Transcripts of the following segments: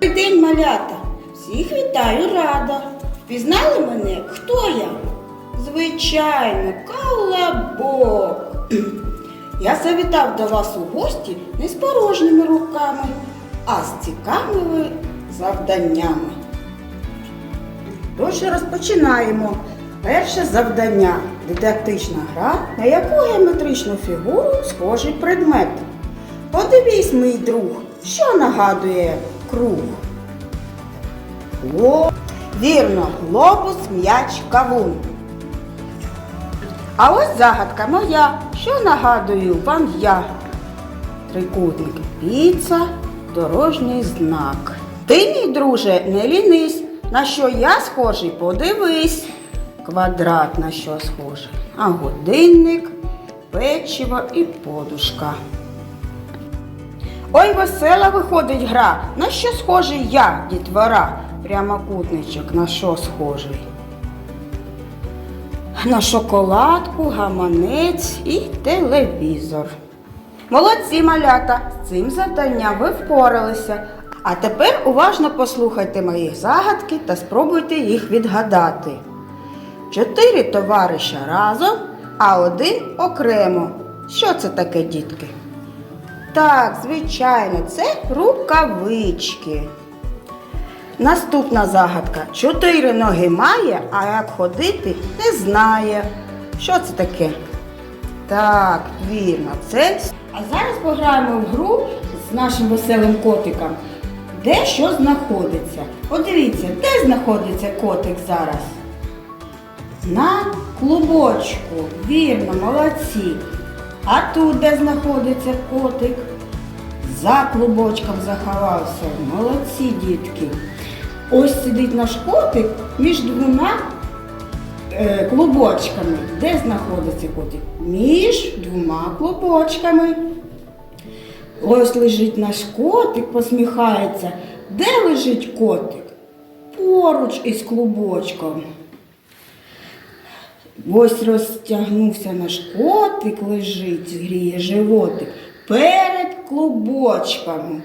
Добрий день, малята! Всіх вітаю рада. Впізнали мене? Хто я? Звичайно, колобок. Я завітав до вас у гості не з порожніми руками, а з цікавими завданнями. Тож розпочинаємо. Перше завдання дидактична гра, на яку геометричну фігуру схожий предмет. Подивись, мій друг, що нагадує круг. Гло... Вірно, глобус, м'яч, кавун. А ось загадка моя. Що нагадую вам я? Трикутник піца, дорожній знак. Ти, мій друже, не лінись. На що я схожий, подивись. Квадрат на що схожий. А годинник, печиво і подушка. Ой, весела виходить гра. На що схожий я, дітвора? Прямокутничок, на що схожий? На шоколадку, гаманець і телевізор. Молодці малята! З цим завданням ви впоралися. А тепер уважно послухайте мої загадки та спробуйте їх відгадати. Чотири товариша разом, а один окремо. Що це таке, дітки? Так, звичайно, це рукавички. Наступна загадка. Чотири ноги має, а як ходити не знає. Що це таке? Так, вірно, це. А зараз пограємо в гру з нашим веселим котиком. Де що знаходиться? Подивіться, де знаходиться котик зараз? На клубочку. Вірно, молодці. А тут де знаходиться котик? За клубочком заховався. Молодці, дітки. Ось сидить наш котик між двома е, клубочками. Де знаходиться котик? Між двома клубочками. Ось лежить наш котик, посміхається. Де лежить котик? Поруч із клубочком. Ось розтягнувся наш котик лежить, гріє животик перед клубочками.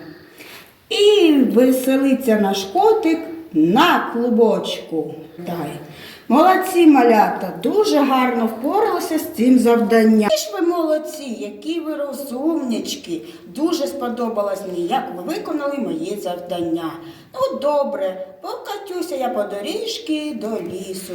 І веселиться наш котик на клубочку. Дай. Молодці малята, дуже гарно впоралися з цим завданням. Які ж ви молодці, які ви розумнички. Дуже сподобалось мені, як ви виконали моє завдання. Ну добре, покатюся я по доріжки до лісу.